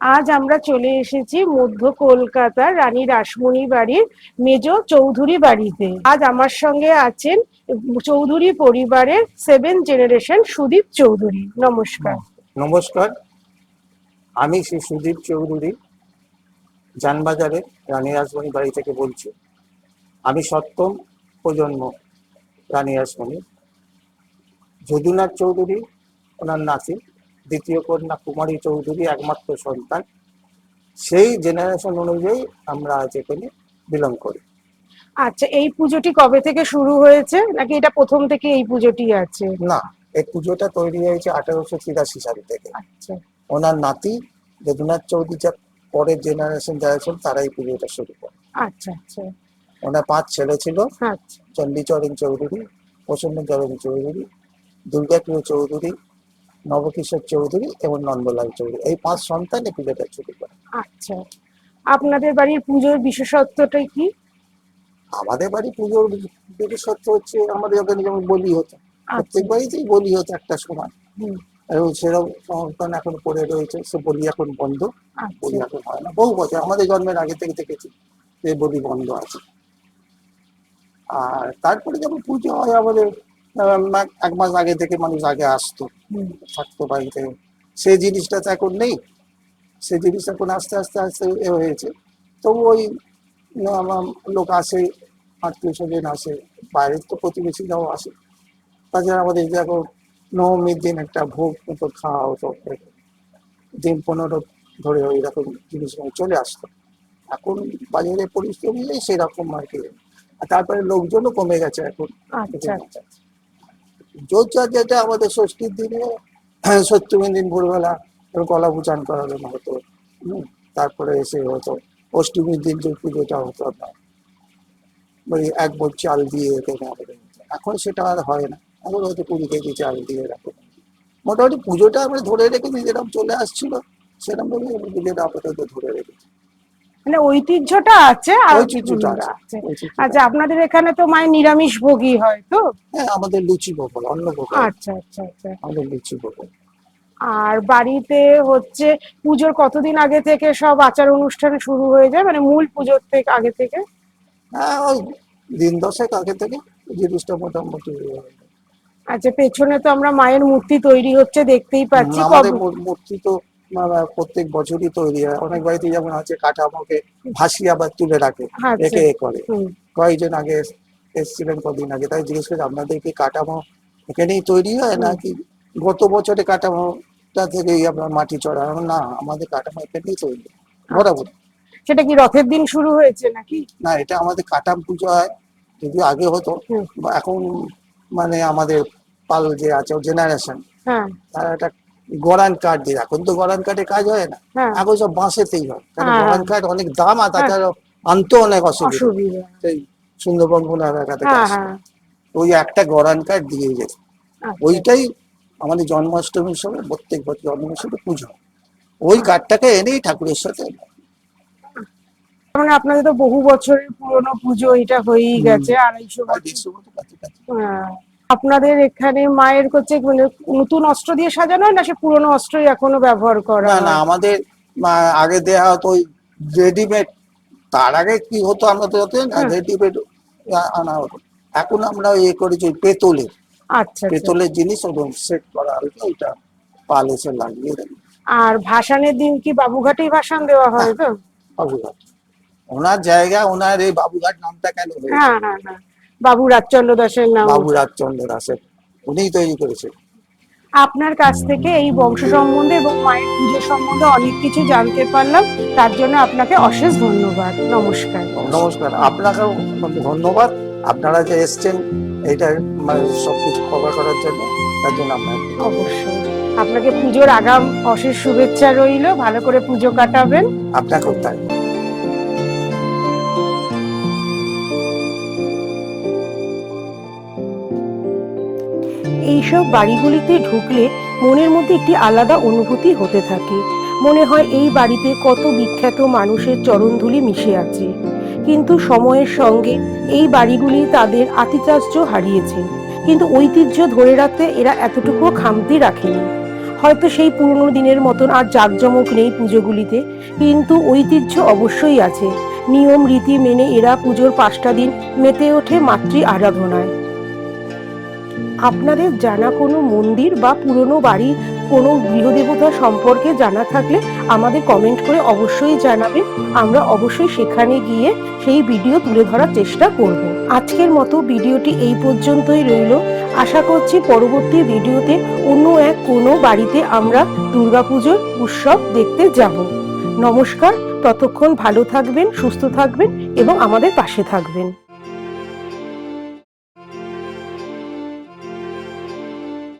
আজ আমরা চলে এসেছি মধ্য কলকাতার রানী রাসমণি বাড়ির মেজ চৌধুরী বাড়িতে। আজ আমার সঙ্গে আছেন চৌধুরী পরিবারের সেভেন জেনারেশন সুদীপ চৌধুরী। নমস্কার। নমস্কার। আমি শ্রী সুদীপ চৌধুরী জানবাজারে রানী রাসমণি বাড়ি থেকে বলছি। আমি সপ্তম প্রজন্ম রানী রাসমণি। যদুনাথ চৌধুরী, ওনার নাতি। দ্বিতীয় কন্যা কুমারী চৌধুরী একমাত্র সন্তান সেই জেনারেশন অনুযায়ী আমরা আজ এখানে বিলং করি। আচ্ছা এই পুজোটি কবে থেকে শুরু হয়েছে? নাকি এটা প্রথম থেকে এই পুজোটি আছে? না এই পুজোটা তৈরি হয়েছে আঠারোশো তিরাশি সাল থেকে। আচ্ছা। ওনার নাতি যদুনাথ চৌধুরী যা পরের জেনারেশন যারা ছিল তারাই পুজোটা শুরু করে। আচ্ছা আচ্ছা। ওনার পাঁচ ছেলে ছিল আচ্ছা। চণ্ডীচরণ চৌধুরী প্রসন্নচরণ চৌধুরী দুর্গাপ্রিয় চৌধুরী নবকিশোর চৌধুরী এবং নন্দলাল চৌধুরী। এই পাঁচ সন্তান এই পুজোটা শুরু করে। আচ্ছা। আপনাদের বাড়ির পুজোর বিশেষত্বটা কি? আমাদের বাড়ি পুজোর বিশেষত্ব হচ্ছে আমাদের ওখানে যেমন বলি হতো। প্রত্যেক বাড়িতেই বলি হতো একটা সময় হুম, এবং সেরকম সংস্থান এখন পড়ে রয়েছে সে বলি এখন বন্ধ। বলি আচ্ছা এখন হয় না। বহু বছর আমাদের জন্মের আগে থেকে দেখেছি যে বলি বন্ধ আছে। আর তারপরে যখন পুজো হয় আমাদের এক মাস আগে থেকে মানুষ আগে আসতো থাকতো বাড়িতে। সেই জিনিসটা তো এখন নেই। সেই জিনিসটা এখন আস্তে আস্তে আস্তে এ হয়েছে। তবু ওই আমার লোক আসে আত্মীয় স্বজন আসে বাইরের তো প্রতিবেশীরাও আসে। তাছাড়া আমাদের দেখো নবমীর দিন একটা ভোগ মতো খাওয়া হতো। দিন পনেরো ধরে ওই রকম জিনিসগুলো চলে আসতো। এখন বাজারে পরিস্থিতি নেই সেরকম আর কি। তারপরে লোকজনও কমে গেছে এখন। আচ্ছা আচ্ছা। যোজ্জা যেটা আমাদের ষষ্ঠীর দিনে সপ্তমীর দিন ভোরবেলা কলা পূজান করানো হতো তারপরে এসে হতো, অষ্টমীর দিন যে পুজোটা হতো আপনার ওই এক বোট চাল দিয়ে এখানে আমাদের। এখন সেটা আর হয় না। এখন হয়তো কুড়ি কেজি চাল দিয়ে রাখো। মোটামুটি পুজোটা আমরা ধরে রেখেছি যেরকম চলে আসছিল। সেরকম ভাবে আমরা পুজোটা আপাতত ধরে রেখেছি। মানে ঐতিহ্যটা আছে আর ঐতিহ্যটা আছে। আচ্ছা আপনাদের এখানে তো মায়ের নিরামিষ ভোগী হয় তো? হ্যাঁ আমাদের লুচি বকল অন্য বকল আচ্ছা আচ্ছা আচ্ছা। আমাদের লুচি বকল আর বাড়িতে হচ্ছে পুজোর কতদিন আগে থেকে সব আচার অনুষ্ঠান শুরু হয়ে যায়? মানে মূল পুজোর থেকে আগে থেকে? হ্যাঁ ওই দিন দশেক আগে থেকে জিনিসটা মোটামুটি আচ্ছা পেছনে তো আমরা মায়ের মূর্তি তৈরি হচ্ছে দেখতেই পাচ্ছি মূর্তি তো আহ, প্রত্যেক বছরই তৈরি হয়। অনেক বাড়িতে যেমন আছে কাঠামোকে ভাসি আবার তুলে রাখে আচ্ছা। রেখে এ করে। কয়েকজন আগে এস- এসেছিলেন কদিন আগে তাই জিজ্ঞেস করে আপনাদের কি কাঠামো এখানেই তৈরি হয় নাকি গত বছরে কাঠামোটা থেকেই আপনার মাটি চড়া? না আমাদের কাঠামো এখানেই তৈরি হয়। বরাবর। সেটা কি রথের দিন শুরু হয়েছে নাকি? না এটা আমাদের কাটাম পুজো হয় যদি আগে হতো। বা এখন মানে আমাদের পাল যে আছে জেনারেশন হ্যাঁ। তারা একটা গড়ান কাঠ দিয়ে। এখন তো গড়ান কাঠে কাজ হয় না। হ্যাঁ। এখন সব বাঁশেতেই হয়। কারণ হ্যাঁ। গড়ান কাঠ অনেক দাম আর তাছাড়া আনতে অনেক অসুবিধা। সেই সুন্দরবন কোন এলাকা থেকে হ্যাঁ। হ্যাঁ। ওই একটা গড়ান কাঠ দিয়ে যেত আচ্ছা। ওইটাই আমাদের জন্মাষ্টমীর সময় প্রত্যেক বছর জন্মাষ্টমী পুজো ওই কাঠটাকে এনেই ঠাকুরের সাথে মানে আপনাদের তো বহু বছরের পুরনো পুজো এটা হয়েই গেছে আড়াইশো বছর। হ্যাঁ। আপনাদের এখানে মায়ের হচ্ছে মানে নতুন অস্ত্র দিয়ে সাজানো হয় না? সে পুরনো অস্ত্রই এখনও ব্যবহার করা না না আমাদের আগে দেয়া হতো ওই রেডিমেড। তার আগে কি হতো আমরা তো না রেডিমেড আনা হতো। এখন আমরা ইয়ে করেছি পেতলের। আচ্ছা আচ্ছা। পেতলের জিনিস ওরকম সেট করা হয়েছে ওইটা পাল এসে লাগিয়ে দেয় আর ভাসানের দিন কি বাবুঘাটেই ভাসান দেওয়া হয় তো? বাবুঘাট। ওনার জায়গা ওনার এই বাবুঘাট নামটা কেন হ্যাঁ হ্যাঁ হ্যাঁ। বাবু রাজচন্দ্র দাসের নাম বাবু রাজচন্দ্র দাসের উনিই তৈরি করেছে। আপনার কাছ থেকে এই বংশ সম্বন্ধে এবং মায়ের পুজো সম্বন্ধে অনেক কিছু জানতে পারলাম। তার জন্য আপনাকে অশেষ ধন্যবাদ। নমস্কার। নমস্কার। আপনাকেও ধন্যবাদ। আপনারা যে এসছেন এইটা মানে সবকিছু কভার করার জন্য তার জন্য আপনাকে অবশ্যই। আপনাকে পুজোর আগাম অশেষ শুভেচ্ছা রইল। ভালো করে পুজো কাটাবেন। আপনাকেও তাই। এইসব বাড়িগুলিতে ঢুকলে মনের মধ্যে একটি আলাদা অনুভূতি হতে থাকে। মনে হয় এই বাড়িতে কত বিখ্যাত মানুষের চরণধুলি মিশে আছে। কিন্তু সময়ের সঙ্গে এই বাড়িগুলি তাদের আতিচার্য হারিয়েছে। কিন্তু ঐতিহ্য ধরে রাখতে এরা এতটুকু খামতি রাখেনি। হয়তো সেই পুরনো দিনের মতন আর জাঁকজমক নেই পুজোগুলিতে, কিন্তু ঐতিহ্য অবশ্যই আছে। নিয়ম, রীতি মেনে এরা পুজোর পাঁচটা দিন মেতে ওঠে মাতৃ আরাধনায়। আপনাদের জানা কোনো মন্দির বা পুরনো বাড়ির কোনো গৃহদেবতা সম্পর্কে জানা থাকলে আমাদের কমেন্ট করে অবশ্যই জানাবেন। আমরা অবশ্যই সেখানে গিয়ে সেই ভিডিও তুলে ধরার চেষ্টা করব। আজকের মতো ভিডিওটি এই পর্যন্তই রইল। আশা করছি পরবর্তী ভিডিওতে অন্য এক কোনো বাড়িতে আমরা দুর্গাপুজোর উৎসব দেখতে যাব। নমস্কার, ততক্ষণ ভালো থাকবেন, সুস্থ থাকবেন এবং আমাদের পাশে থাকবেন।